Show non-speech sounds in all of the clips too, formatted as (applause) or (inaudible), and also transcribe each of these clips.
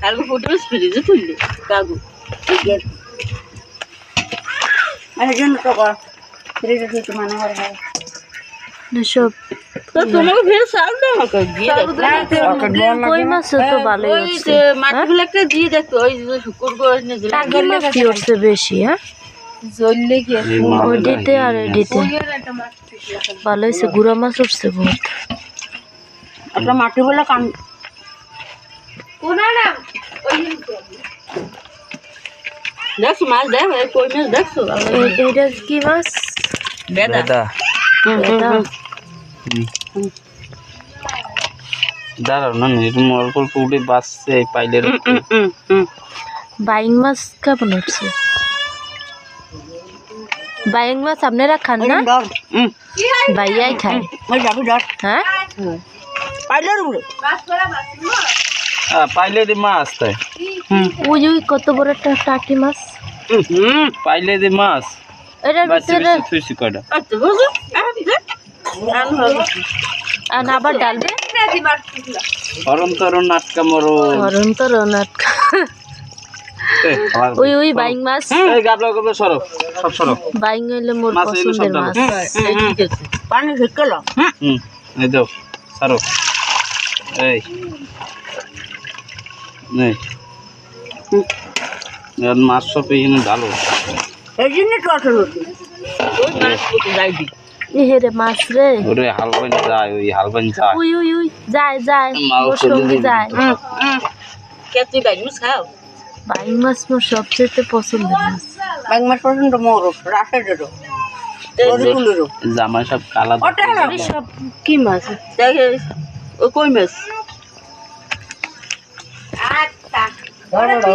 কালকে ফটো ফ্রিজে তুললি কাগু আর তো ফ্রিজে মানে হয় হয় সব বেশি হ্যাঁ? জ্বললে কি ওইটিতে আর এডিতে ভালো হয়েছে গুড়া মাছ উঠছে বহুত। একটা মাটি বলে কান দেখছ মাছ দেখ কই মাছ দেখছ? এ- এটা কি মাছ? বেদা। বেদা। দাঁড়াও না না এরকম অল্প অল্প উঠে বাঁচছে এই বাইং মাছ কেমন উঠছে? বাইং মাছ আপনারা খান না? বাইয়াই খায়। হ্যাঁ? হ্যাঁ মাছ তাই। ওই ওই কত বড় একটা টাকি মাছ? হুম পাইলে দি মাছ। এটার ভিতরে আচ্ছা বুঝো আন হবে আর আবার ডালবে? হরম তরম নাটকা মরো এই, খাওয়ার (laughs) ওই ওই বাইং মাছ। এই গাবলা গাবলা সরো। সব সরো। বাইং হইলে মোর মাছ পছন্দের। মাছ। ঠিক আছে পানি ঢুকল হুম। হুম এই দাও সরো। এই। নেই মাছ সব এখানে ডালো এই জন্য তো অটো রুটি ওই মাছ যাই দি? এহে রে মাছ রে। ওরে হালবান যায় ওই হালবান যায়। উই উই উই যায় যায়। যাবে। যায়। কে তুই মাছ খাও? বাইং মাছ মোর সবচেয়ে পছন্দের মাছ। এক মাছ পছন্দ মোর রাসে জামা সব কালা সব কি মাছ? দেখে ও কই মাছ? এ,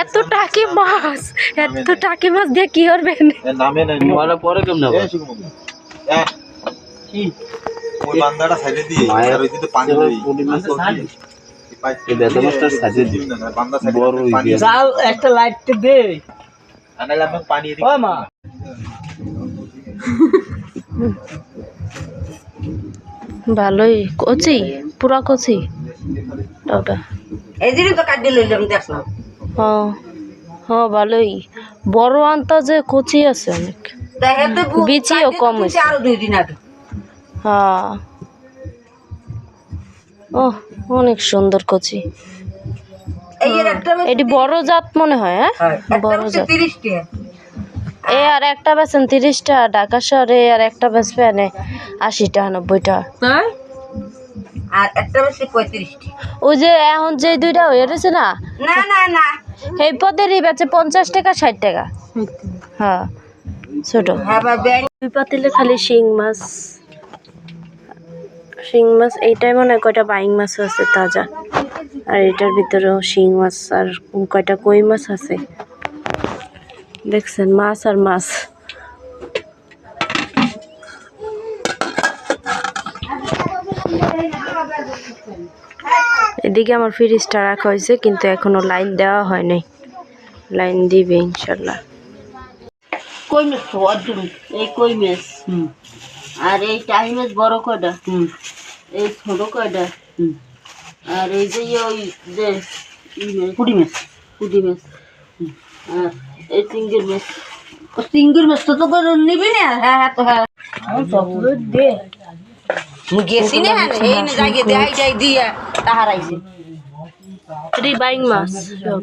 এত টাকি মাছ এত টাকি মাছ দিয়ে কি করবেন? নামে নাই। ওরা পরে কেমন হবে? ওই বান্দাটা সাইডে দিয়ে আর ওই দিকে পানি এবার লই পুডি মাছ পাইপ এই বেতা মাছটা সাজে দিই বান্দা সাইডে বড় ওই পানি দিয়ে। একটা লাইট দে। আনাইলে আমি পানি ও মা। ভালোই। কচি? পুরা কচি? ওটা। এই দিনই তো কাটিয়ে লইলাম দেখলাম। হ্যাঁ হ্যাঁ ভালোই। বড় আনতা যে কচি আছে অনেক। বিচিও কম হয়েছে। আরও দুই দিন আগে। হ্যাঁ। ও অনেক সুন্দর কচি। এটি বড় জাত মনে হয় হ্যাঁ? বড় জাত। এ আর একটা বেচেন তিরিশটা ঢাকা শহরে আর একটা বেচবে আশিটা নব্বইটা। আর একটা বেশি পঁয়ত্রিশ টাকা ওই যে এখন যে দুইটা হয়ে রয়েছে না? না না না। এই পদেরই বেচে পঞ্চাশ টাকা ষাট টাকা। হ্যাঁ ছোট। হ্যাঁ দুই পাতিলে খালি শিং মাছ। শিং মাছ এইটাই মনে হয় কয়টা বাইং মাছ আছে তাজা। আর এটার ভিতরেও শিং মাছ আর কয়টা কই মাছ আছে। দেখছেন মাছ আর মাছ। এদিকে আমার ফ্রিজটা রাখা হয়েছে কিন্তু এখনও লাইন দেওয়া হয় নাই লাইন দিবে ইনশাল্লাহ। কই মাছ তো অর্জুন এই কই মাছ আর এই টাই মাছ বড় কয়টা? এই ছোট কয়টা? আর এই যে ইয়ে ওই যে পুটি মাছ পুটি মাছ আর এই চিংড়ির মাছ ও সিঙ্গুর মাছ তো তো নিবি না? হ্যাঁ হ্যাঁ তো হ্যাঁ। দে মুই গেছি না? এই না যাই দেখাই যাই দিয়া তাহার আইছে। এটি বাইং মাছ সব